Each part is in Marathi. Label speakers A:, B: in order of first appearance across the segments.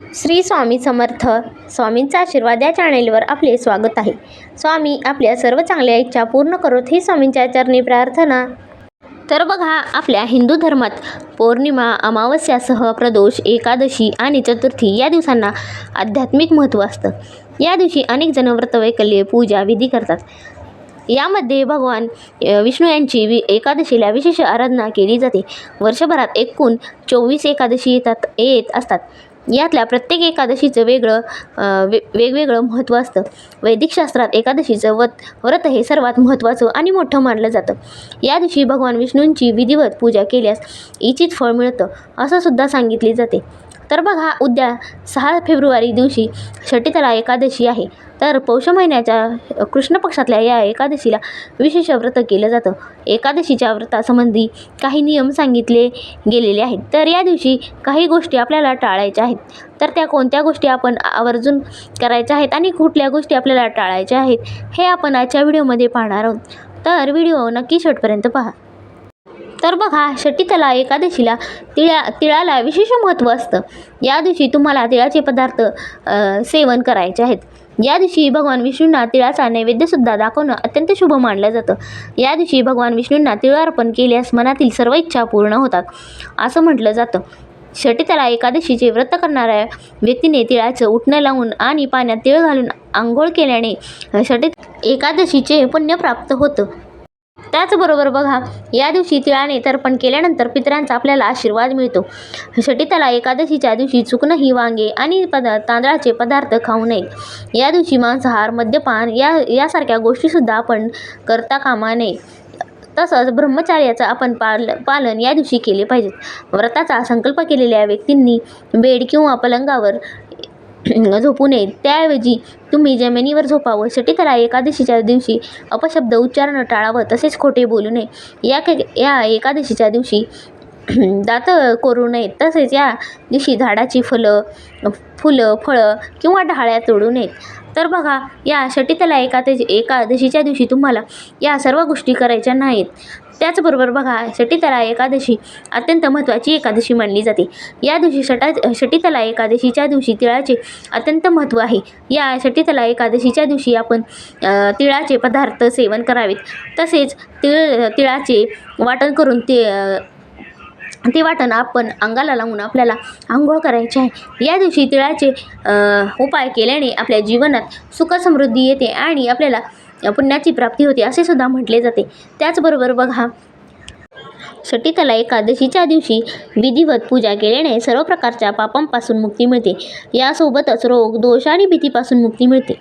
A: श्री स्वामी समर्थ. स्वामींचा आशीर्वाद या चॅनेलवर आपले स्वागत आहे. स्वामी आपल्या सर्व चांगल्या इच्छा पूर्ण करोत ही स्वामींच्या चरणी प्रार्थना. तर बघा आपल्या हिंदू धर्मात पौर्णिमा अमावस्यासह प्रदोष एकादशी आणि चतुर्थी या दिवसांना आध्यात्मिक महत्त्व असतं. या दिवशी अनेक जण व्रतवैकल्ये पूजा विधी करतात. यामध्ये भगवान विष्णू यांची वि एकादशीला विशेष आराधना केली जाते. वर्षभरात एकूण चोवीस एकादशी येतात येत असतात. यातल्या प्रत्येक एकादशीचं वेगळं वे वेगवेगळं महत्त्व असतं. वैदिक शास्त्रात एकादशीचं व्रत व्रत हे सर्वात महत्त्वाचं आणि मोठं मानलं जातं. या दिवशी भगवान विष्णूंची विधिवत पूजा केल्यास इच्छित फळ मिळतं असं सुद्धा सांगितले जाते. तर बघा उद्या सहा फेब्रुवारी दिवशी षटितला एकादशी आहे. तर पौष महिन्याच्या कृष्ण पक्षातल्या या एकादशीला विशेष व्रत केलं जातं. एकादशीच्या व्रतासंबंधी काही नियम सांगितले गेलेले आहेत. तर या दिवशी काही गोष्टी आपल्याला टाळायच्या आहेत. तर त्या कोणत्या गोष्टी आपण आवर्जून करायच्या आहेत आणि कुठल्या गोष्टी आपल्याला टाळायच्या आहेत हे आपण आजच्या व्हिडिओमध्ये पाहणार आहोत. तर व्हिडिओ नक्की शेवटपर्यंत पहा. तर बघा षटीतला एकादशीला तिळा तिळाला विशेष महत्त्व असतं. या दिवशी तुम्हाला तिळाचे पदार्थ सेवन करायचे आहेत. या दिवशी भगवान विष्णूंना तिळाचा नैवेद्यसुद्धा दाखवणं अत्यंत शुभ मानलं जातं. या दिवशी भगवान विष्णूंना तिळ अर्पण केल्यास मनातील सर्व इच्छा पूर्ण होतात. असं म्हटलं जातं. षटीतला एकादशीचे व्रत करणाऱ्या व्यक्तीने तिळाचं उठणं लावून आणि पाण्यात तिळ घालून आंघोळ केल्याने षटीत एकादशीचे पुण्य प्राप्त होतं. त्याचबरोबर बघा या दिवशी तिळाने तर्पण केल्यानंतर पितरांचा आपल्याला आशीर्वाद मिळतो. षटीतला एकादशीच्या दिवशी चुकणंही वांगे आणि पदा तांदळाचे पदार्थ खाऊ नये. या दिवशी मांसाहार मद्यपान या यासारख्या गोष्टीसुद्धा आपण करता कामा नये. तसंच ब्रह्मचार्याचं आपण पाल पालन या दिवशी केले पाहिजेत. व्रताचा संकल्प केलेल्या व्यक्तींनी बेड किंवा पलंगावर झोपू नये. त्याऐवजी तुम्ही जमिनीवर झोपावं. षटीतला एकादशीच्या दिवशी अपशब्द उच्चारण टाळावं तसेच खोटे बोलू नये. या के या एकादशीच्या दिवशी दात करू नयेत. तसेच या दिवशी झाडाची फलं फुलं फळं किंवा ढाळ्या तोडू नयेत. तर बघा या षटीतला एकादशी एकादशीच्या दिवशी तुम्हाला या सर्व गोष्टी करायच्या नाहीत. त्याचबरोबर बघा षटीतला एकादशी अत्यंत महत्त्वाची एकादशी मानली जाते. या दिवशी षटा षटीतला एकादशीच्या दिवशी तिळाचे अत्यंत महत्त्व आहे. या षटीतला एकादशीच्या दिवशी आपण तिळाचे पदार्थ सेवन करावेत. तसेच तिळ तिळाचे वाटण करून ते ते वाटण आपण अंगाला लावून आपल्याला आंघोळ करायचे आहे. या दिवशी तिळाचे उपाय केल्याने आपल्या जीवनात सुख समृद्धी येते आणि आपल्याला पुण्याची प्राप्ती होते असे सुद्धा म्हटले जाते. त्याचबरोबर बघा षटिकला एकादशीच्या दिवशी विधिवत पूजा केल्याने सर्व प्रकारच्या पापांपासून मुक्ती मिळते. यासोबतच रोग दोष आणि भीतीपासून मुक्ती मिळते.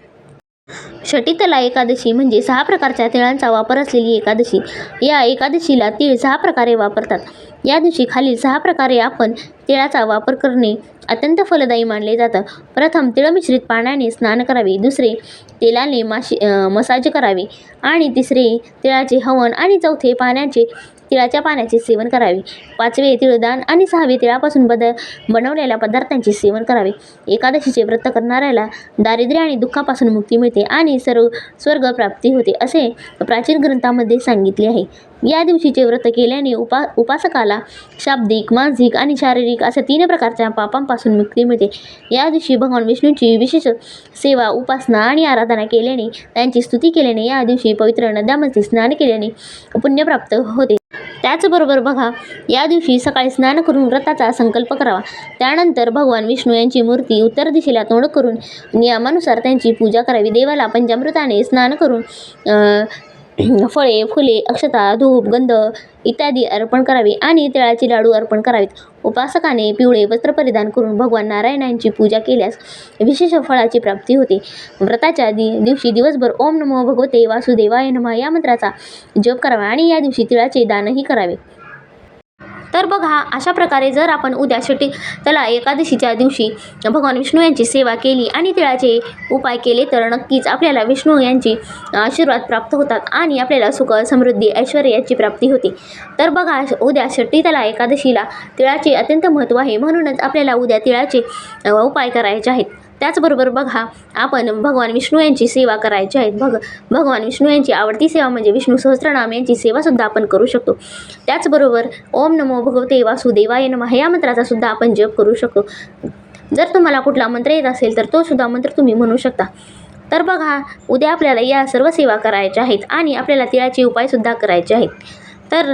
A: षटीतला एकादशी म्हणजे सहा प्रकारच्या तिळांचा वापर असलेली एकादशी. या एकादशीला तीळ सहा प्रकारे वापरतात. या दिवशी खालील सहा प्रकारे आपण तिळाचा वापर करणे अत्यंत फलदायी मानले जातं. प्रथम तिळमिश्रित पाण्याने स्नान करावे. दुसरे तेलाने माशी मसाज करावे. आणि तिसरे तिळाचे हवन आणि चौथे पाण्याचे तिळाच्या पाण्याचे सेवन करावे. पाचवे तिळदान आणि सहावे तिळापासून बद बनवलेल्या पदार्थांचे सेवन करावे. एकादशीचे व्रत करणाऱ्याला दारिद्र्य आणि दुःखापासून मुक्ती मिळते आणि सर्व स्वर्ग प्राप्ती होते असे प्राचीन ग्रंथामध्ये सांगितले आहे. या दिवशीचे व्रत केल्याने उपा उपासकाला शाब्दिक मानसिक आणि शारीरिक अशा तीन प्रकारच्या पापांपासून मुक्ती मिळते. या दिवशी भगवान विष्णूंची विशेष सेवा उपासना आणि आराधना केल्याने त्यांची स्तुती केल्याने या दिवशी पवित्र नद्यामध्ये स्नान केल्याने पुण्यप्राप्त होते. त्याचबरोबर बघा या दिवशी सकाळी स्नान करून व्रताचा संकल्प करावा. त्यानंतर भगवान विष्णू यांची मूर्ती उत्तर दिशेला तोंड करून नियमानुसार त्यांची पूजा करावी. देवाला पंचामृताने स्नान करून फळे फुले अक्षता धूप गंध इत्यादी अर्पण करावे आणि तिळाचे लाडू अर्पण करावेत. उपासकाने पिवळे वस्त्र परिधान करून भगवान नारायणांची पूजा केल्यास विशेष फळाची प्राप्ती होते. व्रताच्या दि दिवशी दिवसभर ओम नमो भगवते वासुदेवाय नमः या मंत्राचा जप करावा आणि या दिवशी तिळाचे दानही करावे. तर बघा अशा प्रकारे जर आपण उद्या शेवटी त्याला एकादशीच्या दिवशी भगवान विष्णू यांची सेवा केली आणि तिळाचे उपाय केले तर नक्कीच आपल्याला विष्णू यांची आशीर्वाद प्राप्त होतात आणि आपल्याला सुख समृद्धी ऐश्वर याची प्राप्ती होते. तर बघा उद्या षट्टी त्याला एकादशीला तिळाचे अत्यंत महत्त्व आहे म्हणूनच आपल्याला उद्या तिळाचे उपाय करायचे आहेत. त्याचबरोबर बघा आपण भगवान विष्णू यांची सेवा करायची आहेत भग भगवान विष्णू यांची आवडती सेवा म्हणजे विष्णू सहस्त्रनाम यांची सेवासुद्धा आपण करू शकतो. त्याचबरोबर ओम नमो भगवते वासुदेवाय नमः या मंत्राचा सुद्धा आपण जप करू शकतो. जर तुम्हाला कुठला मंत्र येत असेल तर तो सुद्धा मंत्र तुम्ही म्हणू शकता. तर बघा उद्या आपल्याला या सर्व सेवा करायच्या आहेत आणि आपल्याला तिळाचे उपायसुद्धा करायचे आहेत. तर